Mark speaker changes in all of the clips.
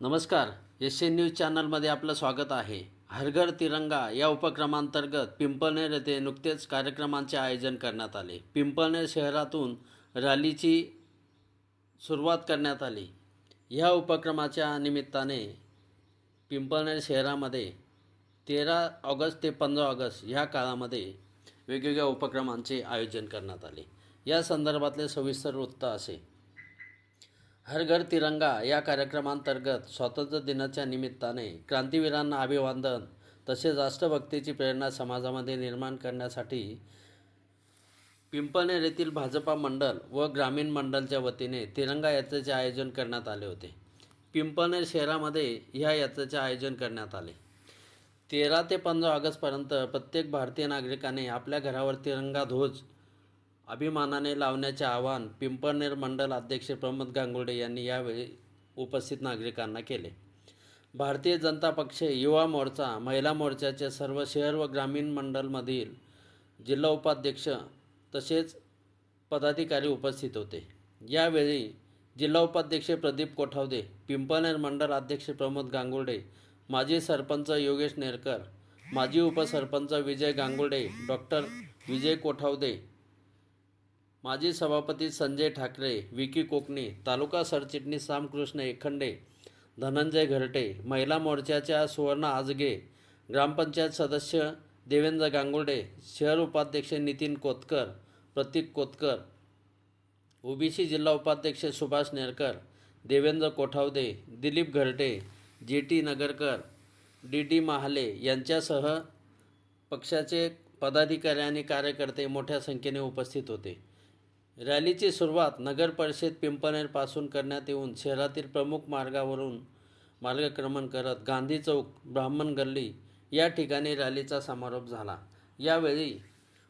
Speaker 1: नमस्कार. S N news चॅनलमध्ये आपलं स्वागत आहे. हरघर तिरंगा या उपक्रमांतर्गत पिंपळनेर येथे नुकतेच कार्यक्रमांचे आयोजन करण्यात आले. पिंपळनेर शहरातून रॅलीची सुरुवात करण्यात आली. ह्या उपक्रमाच्या निमित्ताने पिंपळनेर शहरामध्ये तेरा ऑगस्ट ते पंधरा ऑगस्ट ह्या काळामध्ये वेगवेगळ्या उपक्रमांचे आयोजन करण्यात आले. या संदर्भातले सविस्तर वृत्त असे. हर घर तिरंगा या कार्यक्रमांतर्गत स्वातंत्र्य दिनाच्या निमित्ताने क्रांतीवीरांना अभिवादन तसेच राष्ट्रभक्तीची प्रेरणा समाजामध्ये निर्माण करण्यासाठी पिंपळनेर येथील भाजपा मंडल व ग्रामीण मंडलच्या वतीने तिरंगा यात्रेचे आयोजन करण्यात आले होते. पिंपळनेर शहरामध्ये ह्या यात्रेचे आयोजन करण्यात आले. तेरा ते पंधरा ऑगस्टपर्यंत प्रत्येक भारतीय नागरिकाने आपल्या घरावर तिरंगा ध्वज अभिमानाने लावण्याचे आवाहन पिंपळनेर मंडल अध्यक्ष प्रमोद गांगुर्डे यांनी यावेळी उपस्थित नागरिकांना केले. भारतीय जनता पक्ष युवा मोर्चा महिला मोर्चाचे सर्व शहर व ग्रामीण मंडलमधील जिल्हा उपाध्यक्ष तसेच पदाधिकारी उपस्थित होते. यावेळी जिल्हा उपाध्यक्ष प्रदीप कोठावदे पिंपळनेर मंडल अध्यक्ष प्रमोद गांगुर्डे माजी सरपंच योगेश नेरकर माजी उपसरपंच विजय गांगुर्डे डॉक्टर विजय कोठावदे माजी सभापती संजय ठाकरे विकी कोकणे तालुका सरचिटणीस रामकृष्ण एखंडे धनंजय घरटे महिला मोर्चाच्या सुवर्ण आजगे ग्रामपंचायत सदस्य देवेंद्र गांगुर्डे शहर उपाध्यक्ष नितीन कोतकर प्रतीक कोतकर ओबीसी जिल्हा उपाध्यक्ष Subhash Nerkar Devendra Kothavade Dilip Gharte J T Nagarkar D D Mahale यांच्यासह पक्षाचे पदाधिकारी आणि कार्यकर्ते मोठ्या संख्येने उपस्थित होते. रॅलीची सुरुवात नगर परिषद पिंपळनेरपासून करण्यात येऊन शहरातील प्रमुख मार्गावरून मार्गक्रमण करत गांधी चौक ब्राह्मण गल्ली या ठिकाणी रॅलीचा समारोप झाला. यावेळी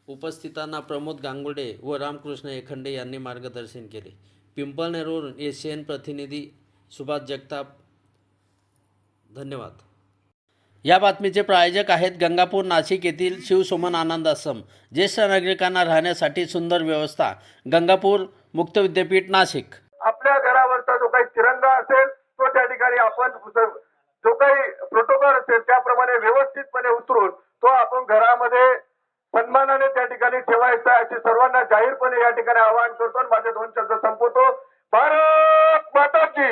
Speaker 1: उपस्थितांना प्रमोद गांगुडे व रामकृष्ण एखंडे यांनी मार्गदर्शन केले. पिंपळनेरवरून एशियन प्रतिनिधी सुभाष जगताप. धन्यवाद. या बातमीचे प्रायोजक आहेत गंगापूर नाशिक येथील शिवसुमन आनंद आश्रम ज्येष्ठ नागरिकांना राहण्यासाठी सुंदर व्यवस्था गंगापूर मुक्त विद्यापीठ नाशिक.
Speaker 2: आपल्या घरावरचा जो काही तिरंगा असेल तो त्या ठिकाणी आपण जो काही प्रोटोकॉल असेल त्याप्रमाणे व्यवस्थितपणे उतरून तो आपण घरामध्ये सन्मानाने त्या ठिकाणी ठेवायचा अशी सर्वांना जाहीरपणे या ठिकाणी आवाहन करतो आणि माझे दोन शब्द संपवतो. भारत माता की!